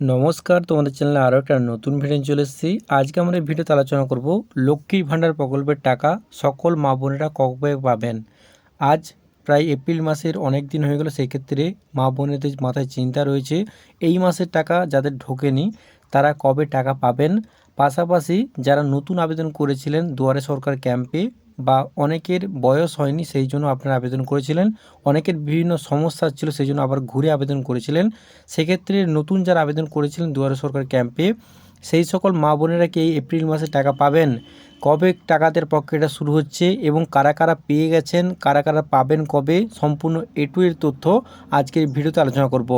নমস্কার, তোমাদের চ্যানেলে আরও একটা নতুন ভিডিও চলে এসেছি। আজকে আমরা এই ভিডিওতে আলোচনা করব লক্ষ্মীর ভাণ্ডার প্রকল্পের টাকা সকল মা বোনেরা কবে পাবেন। আজ প্রায় এপ্রিল মাসের অনেক দিন হয়ে গেল, সেই ক্ষেত্রে মা বোনেদের মাথায় চিন্তা রয়েছে। এই মাসের টাকা যাদের ঢোকেনি, তারা কবে টাকা পাবেন? পাশাপাশি যারা নতুন আবেদন করেছিলেন দুয়ারে সরকার ক্যাম্পে বা অনেকের বয়স হয়নি সেই জন্য আপনারা আবেদন করেছিলেন। অনেকের বিভিন্ন সমস্যা ছিল সেই জন্য আবার ঘুরে আবেদন করেছিলেন। সেক্ষেত্রে নতুন যারা আবেদন করেছিলেন দুয়ারে সরকার ক্যাম্পে, সেই সকল মা বোনেরা কি এই এপ্রিল মাসে টাকা পাবেন? কবে টাকাদের প্রক্রিয়াটা শুরু হচ্ছে এবং কারা কারা পেয়ে গেছেন, কারা কারা পাবেন কবে? সম্পূর্ণ এ টু এর তথ্য আজকের ভিডিওতে আলোচনা করব।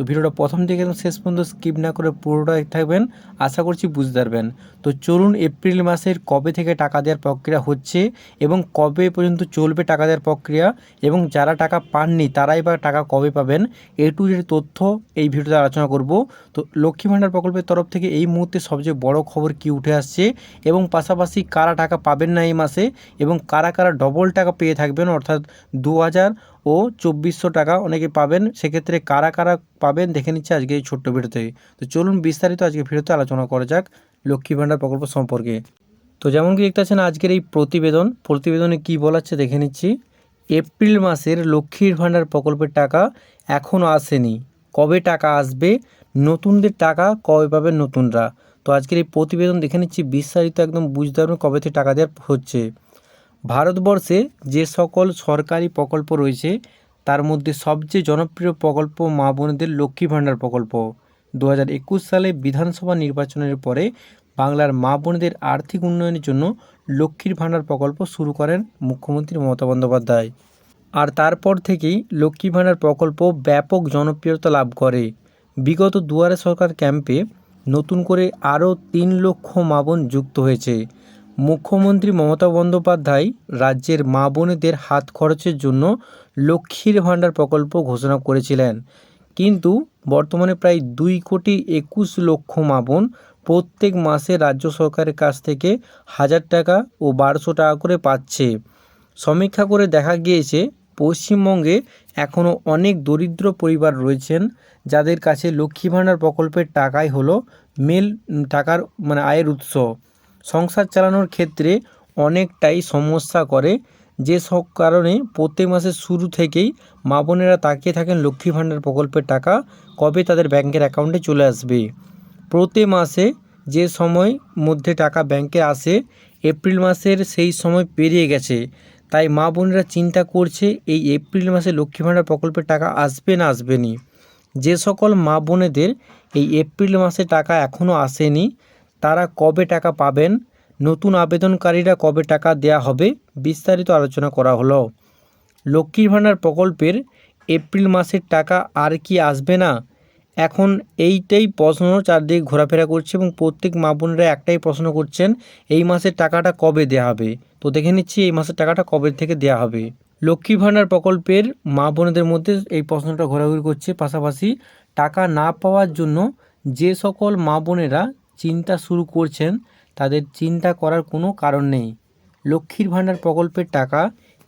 তো ভিডিওটা প্রথম থেকে একদম শেষ পর্যন্ত স্কিপ না করে পুরোটা থাকবেন, আশা করছি বুঝতে পারবেন। তো চলুন এপ্রিল মাসের কবে থেকে টাকা দেওয়ার প্রক্রিয়া হচ্ছে এবং কবে পর্যন্ত চলবে টাকা দেওয়ার প্রক্রিয়া এবং যারা টাকা পাননি তারাই বা টাকা কবে পাবেন, এ টু তথ্য এই ভিডিওতে আলোচনা করব। তো লক্ষ্মী ভাণ্ডার প্রকল্পের তরফ থেকে এই মুহূর্তে সবচেয়ে বড় খবর কি উঠে আসছে এবং পাশাপাশি কারা টাকা পাবেন না এই মাসে এবং কারা কারা ডবল টাকা পেয়ে থাকবেন অর্থাৎ দু হাজার ও চব্বিশশো টাকা অনেকে পাবেন। সেক্ষেত্রে কারা কারা পাবেন দেখে নিচ্ছে আজকে এই ছোট্ট ভিডিও থেকে তো চলুন বিস্তারিত আজকে ভিডিওতে আলোচনা করা যাক লক্ষ্মী ভাণ্ডার প্রকল্প সম্পর্কে। তো যেমন কি দেখতে পাচ্ছেন, আজকের এই প্রতিবেদন, প্রতিবেদনে কি বলাচ্ছে দেখে নিচ্ছি। এপ্রিল মাসের লক্ষ্মীর ভাণ্ডার প্রকল্পের টাকা এখনও আসেনি। কবে টাকা আসবে? নতুনদের টাকা কবে পাবেন নতুনরা? তো আজকের এই প্রতিবেদন দেখে নিচ্ছি, বিস্তারিত একদম বুঝতে পারবেন কবে থেকে টাকা দেওয়ার হচ্ছে। ভারতবর্ষে যে সকল সরকারি প্রকল্প রয়েছে, তার মধ্যে সবচেয়ে জনপ্রিয় প্রকল্প মা বোনদের লক্ষ্মী ভাণ্ডার প্রকল্প। দু হাজার একুশ সালে বিধানসভা নির্বাচনের পরে বাংলার মা বোনদের আর্থিক উন্নয়নের জন্য লক্ষ্মীর ভাণ্ডার প্রকল্প শুরু করেন মুখ্যমন্ত্রী মমতা বন্দ্যোপাধ্যায়। আর তারপর থেকেই লক্ষ্মী ভাণ্ডার প্রকল্প ব্যাপক জনপ্রিয়তা লাভ করে। বিগত দুয়ারে সরকার ক্যাম্পে নতুন করে আরও তিন লক্ষ মা বোন যুক্ত হয়েছে। মুখ্যমন্ত্রী মমতা বন্দ্যোপাধ্যায় রাজ্যের মা বোনেদের হাত খরচের জন্য লক্ষ্মীর ভাণ্ডার প্রকল্প ঘোষণা করেছিলেন। কিন্তু বর্তমানে প্রায় দুই কোটি একুশ লক্ষ মা বোন প্রত্যেক মাসে রাজ্য সরকারের কাছ থেকে হাজার টাকা ও বারোশো টাকা করে পাচ্ছে। সমীক্ষা করে দেখা গিয়েছে, পশ্চিমবঙ্গে এখনও অনেক দরিদ্র পরিবার রয়েছেন, যাদের কাছে লক্ষ্মী ভাণ্ডার প্রকল্পের টাকাই হলো মেল টাকার মানে আয়ের উৎস। সংসার চালানোর ক্ষেত্রে অনেকটাই সমস্যা করে। যে সব কারণে প্রত্যেক মাসের শুরু থেকেই মা বোনেরা তাকিয়ে থাকেন লক্ষ্মী ভাণ্ডার প্রকল্পের টাকা কবে তাদের ব্যাংকের অ্যাকাউন্টে চলে আসবে। প্রতি মাসে যে সময় মধ্যে টাকা ব্যাংকে আসে, এপ্রিল মাসের সেই সময় পেরিয়ে গেছে। তাই মা বোনেরা চিন্তা করছে, এই এপ্রিল মাসে লক্ষ্মী ভাণ্ডার প্রকল্পের টাকা আসবে না আসবে নি? যে সকল মা বোনেদের এই এপ্রিল মাসে টাকা এখনও আসেনি তারা কবে টাকা পাবেন, নতুন আবেদনকারীরা কবে টাকা দেয়া হবে বিস্তারিত আলোচনা করা হলো। লক্ষ্মীর ভাণ্ডার প্রকল্পের এপ্রিল মাসের টাকা আর কি আসবে না? এখন এইটাই প্রশ্ন চারদিকে ঘোরাফেরা করছে এবং প্রত্যেক মা বোনেরা একটাই প্রশ্ন করছেন, এই মাসের টাকাটা কবে দেওয়া হবে? তো দেখে নিচ্ছি এই মাসের টাকাটা কবে থেকে দেওয়া হবে। লক্ষ্মী ভাণ্ডার প্রকল্পের মা বোনেদের মধ্যে এই প্রশ্নটা ঘোরাঘুরি করছে। পাশাপাশি টাকা না পাওয়ার জন্য যে সকল মা বোনেরা চিন্তা শুরু করছেন, তাদের চিন্তা করার কোনো কারণ নেই। লক্ষ্মীর ভাণ্ডার প্রকল্পের টাকা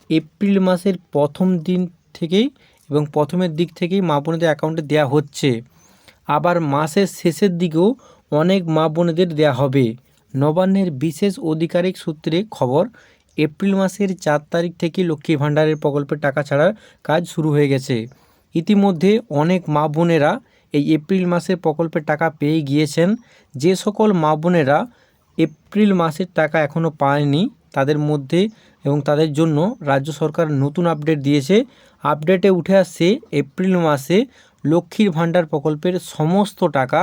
এপ্রিল মাসের প্রথম দিন থেকেই এবং প্রথমের দিক থেকেই মা বোনেদের অ্যাকাউন্টে দেওয়া হচ্ছে। আবার মাসের শেষের দিকেও অনেক মা বোনেদের দেওয়া হবে। নবান্নের বিশেষ আধিকারিক সূত্রে খবর, এপ্রিল মাসের চার তারিখ থেকে লক্ষ্মী ভাণ্ডারের প্রকল্পের টাকা ছাড়ার কাজ শুরু হয়ে গেছে। ইতিমধ্যে অনেক মা বোনেরা এই এপ্রিল মাসের প্রকল্পের টাকা পেয়ে গিয়েছেন। যে সকল মা বোনেরা এপ্রিল মাসের টাকা এখনও পায়নি, তাদের মধ্যে এবং তাদের জন্য রাজ্য সরকার নতুন আপডেট দিয়েছে। আপডেটে উঠে আসছে, এপ্রিল মাসে লক্ষ্মীর ভাণ্ডার প্রকল্পের সমস্ত টাকা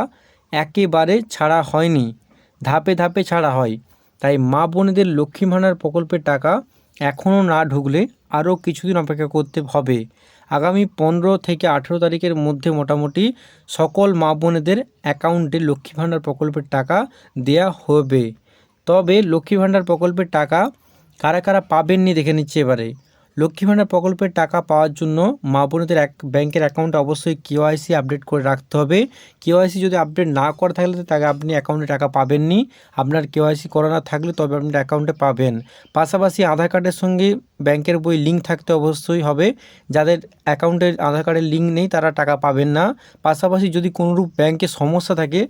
একেবারে ছাড়া হয়নি, ধাপে ধাপে ছাড়া হয়। তাই মা বোনেদের লক্ষ্মী ভাণ্ডার প্রকল্পের টাকা এখনও না ঢুকলে আরও কিছুদিন অপেক্ষা করতে হবে। আগামী পনেরো থেকে আঠেরো তারিখের মধ্যে মোটামুটি সকল মা বোনেদের অ্যাকাউন্টে লক্ষ্মী ভাণ্ডার প্রকল্পের টাকা দেয়া হবে। তবে লক্ষ্মী ভাণ্ডার প্রকল্পের টাকা কারা কারা পাবেননি দেখে নিচ্ছে এবারে। লক্ষ্মী ভাণ্ডার প্রকল্পের টাকা পাওয়ার জন্য মা বোনেদের এক ব্যাংকের অ্যাকাউন্টে অবশ্যই কেওয়াইসি আপডেট করে রাখতে হবে। কেওয়াইসি যদি আপডেট না করা থাকলে তাকে আপনি অ্যাকাউন্টে টাকা পাবেননি। আপনার কেওয়াইসি করা না থাকলে তবে আপনি অ্যাকাউন্টে পাবেন। পাশাপাশি আধার কার্ডের সঙ্গে ব্যাংকের বই লিঙ্ক থাকতে অবশ্যই হবে। যাদের অ্যাকাউন্টের আধার কার্ডের লিঙ্ক নেই, তারা টাকা পাবেন না। পাশাপাশি যদি কোনোরূপ ব্যাংকে সমস্যা থাকে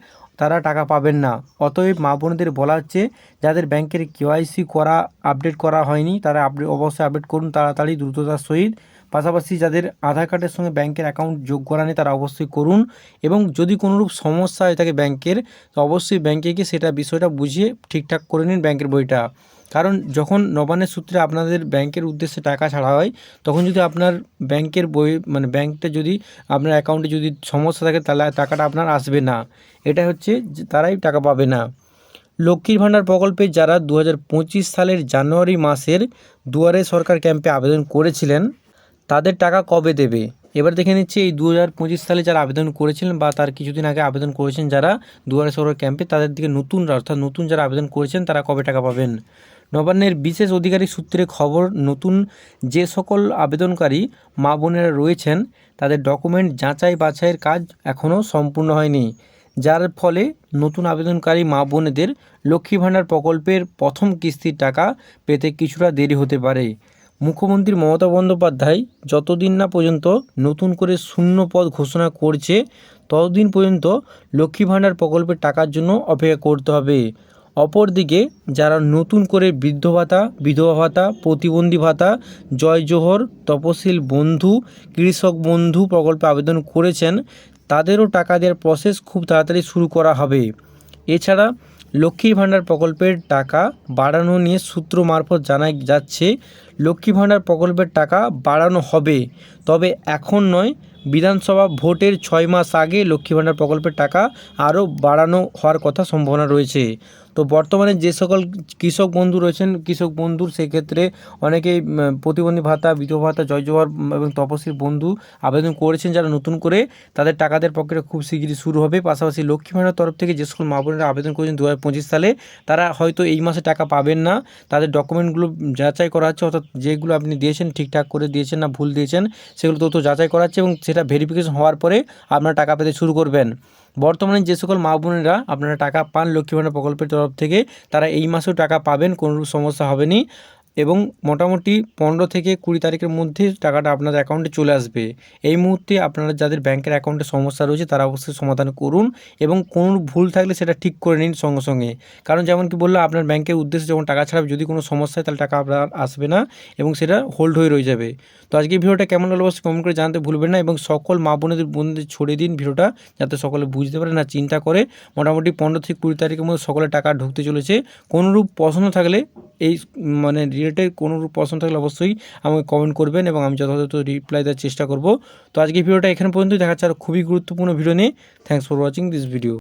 তারা টাকা পাবেন না। অতএব মা বোনদের বলা হচ্ছে, যাদের ব্যাংকের কেওয়াইসি করা, আপডেট করা হয়নি, তারা আপডেট অবশ্যই আপডেট করুন তাড়াতাড়ি দ্রুততার সহিত। পাশাপাশি যাদের আধার কার্ডের সঙ্গে ব্যাংকের অ্যাকাউন্ট যোগ করা নেই, তারা অবশ্যই করুন। এবং যদি কোনোরূপ সমস্যা হয়ে থাকে ব্যাংকের, তো অবশ্যই ব্যাংকে গিয়ে সেটা বিষয়টা বুঝিয়ে ঠিকঠাক করে নিন ব্যাংকের বইটা। কারণ যখন নবানের সূত্রে আপনাদের ব্যাংকের উদ্দেশ্যে টাকা ছাড়া হয়, তখন যদি আপনার ব্যাংকের বই মানে ব্যাংকটা যদি আপনার অ্যাকাউন্টে যদি সমস্যা থাকে, তাহলে টাকাটা আপনার আসবে না। এটা হচ্ছে তারাই টাকা পাবে না। লক্ষ্মীর ভাণ্ডার প্রকল্পে যারা দু হাজার পঁচিশ সালের জানুয়ারি মাসের দুয়ারে সরকার ক্যাম্পে আবেদন করেছিলেন, তাদের টাকা কবে দেবে? এবার দেখে নিচ্ছি, এই দু হাজার পঁচিশ সালে যারা আবেদন করেছিলেন বা তার কিছুদিন আগে আবেদন করেছেন যারা দুয়ারে সরকার ক্যাম্পে, তাদের দিকে নতুন অর্থাৎ নতুন যারা আবেদন করেছেন, তারা কবে টাকা পাবেন? নবান্নের বিশেষ অধিকারী সূত্রে খবর, নতুন যে সকল আবেদনকারী মা বোনেরা রয়েছেন, তাদের ডকুমেন্ট যাচাই বাছাইয়ের কাজ এখনও সম্পূর্ণ হয়নি। যার ফলে নতুন আবেদনকারী মা বোনেদের লক্ষ্মী ভাণ্ডার প্রকল্পের প্রথম কিস্তির টাকা পেতে কিছুটা দেরি হতে পারে। মুখ্যমন্ত্রী মমতা বন্দ্যোপাধ্যায় যতদিন না পর্যন্ত নতুন করে শূন্য পদ ঘোষণা করছে, ততদিন পর্যন্ত লক্ষ্মী ভাণ্ডার প্রকল্পের টাকার জন্য অপেক্ষা করতে হবে। অপরদিকে যারা নতুন করে বৃদ্ধ ভাতা, বিধবা ভাতা, প্রতিবন্ধী ভাতা জয় জোহর তপশিল বন্ধু, কৃষক বন্ধু প্রকল্পে আবেদন করেছেন, তাদেরও টাকা দেওয়ার প্রসেস খুব তাড়াতাড়ি শুরু করা হবে। এছাড়া লক্ষ্মী ভাণ্ডার প্রকল্পের টাকা বাড়ানো নিয়ে সূত্র মারফত জানা যাচ্ছে লক্ষ্মী ভাণ্ডার প্রকল্পের টাকা বাড়ানো হবে। তবে এখন নয়, বিধানসভা ভোটের ছয় মাস আগে লক্ষ্মী ভাণ্ডার প্রকল্পের টাকা আরও বাড়ানো হওয়ার কথা সম্ভাবনা রয়েছে। তো বর্তমানে যে সকল কৃষক বন্ধু রয়েছেন, কৃষক বন্ধুর সেক্ষেত্রে অনেকেই প্রতিবন্ধী ভাতা, বিধবা ভাতা, জয় জোহর এবং তপশিল বন্ধু আবেদন করেছেন যারা নতুন করে তাদের টাকাদের পক্ষে খুব শীঘ্রই শুরু হবে। পাশাপাশি লক্ষ্মী ভাণ্ডার তরফ থেকে যে সকল মা বোনেরা আবেদন করেছেন দু হাজার পঁচিশ সালে, তারা হয়তো এই মাসে টাকা পাবেন না। তাদের ডকুমেন্টগুলো যাচাই করা হচ্ছে, অর্থাৎ যেগুলো আপনি দিয়েছেন, ঠিকঠাক করে দিয়েছেন না ভুল দিয়েছেন, সেগুলো তথ্য যাচাই করা হচ্ছে এবং সেটা ভেরিফিকেশন হওয়ার পরে আপনারা টাকা পেতে শুরু করবেন। বর্তমানে যে সকল মা বোনেরা আপনারা টাকা পান, লক্ষ্মী ভাণ্ডার প্রকল্পের তরফ থেকে, তারা এই মাসেও টাকা পাবেন, কোনো সমস্যা হবে না। এবং মোটামুটি পনেরো থেকে কুড়ি তারিখের মধ্যে টাকাটা আপনাদের অ্যাকাউন্টে চলে আসবে। এই মুহূর্তে আপনারা যাদের ব্যাংকের অ্যাকাউন্টে সমস্যা রয়েছে, তারা অবশ্যই সমাধান করুন এবং কোনো ভুল থাকলে সেটা ঠিক করে নিন সঙ্গে সঙ্গে। কারণ যেমন কি বলল আপনার ব্যাংকের উদ্দেশ্যে যখন টাকা ছাড়াবে, যদি কোনো সমস্যা হয়, তাহলে টাকা আপনার আসবে না এবং সেটা হোল্ড হয়ে রয়ে যাবে। তো আজকে ভিডিওটা কেমন হলো অবশ্যই কমেন্ট করে জানতে ভুলবেন না এবং সকল মা বোনেদের বোনদের ছড়িয়ে দিন ভিডিওটা, যাতে সকলে বুঝতে পারে না, চিন্তা করে মোটামুটি পনেরো থেকে কুড়ি তারিখের মধ্যে সকলে টাকা ঢুকতে চলেছে। কোনোরূপ পছন্দ থাকলে এই মানে রিলেটেড কোনো প্রশ্ন থাকলে অবশ্যই আমাকে কমেন্ট করবেন এবং আমি যথাযথ রিপ্লাই দেওয়ার চেষ্টা করব। তো আজকে ভিডিওটা এখানে পর্যন্তই। দেখাচ্ছে আর খুবই গুরুত্বপূর্ণ ভিডিও নিয়ে। Thanks for watching this video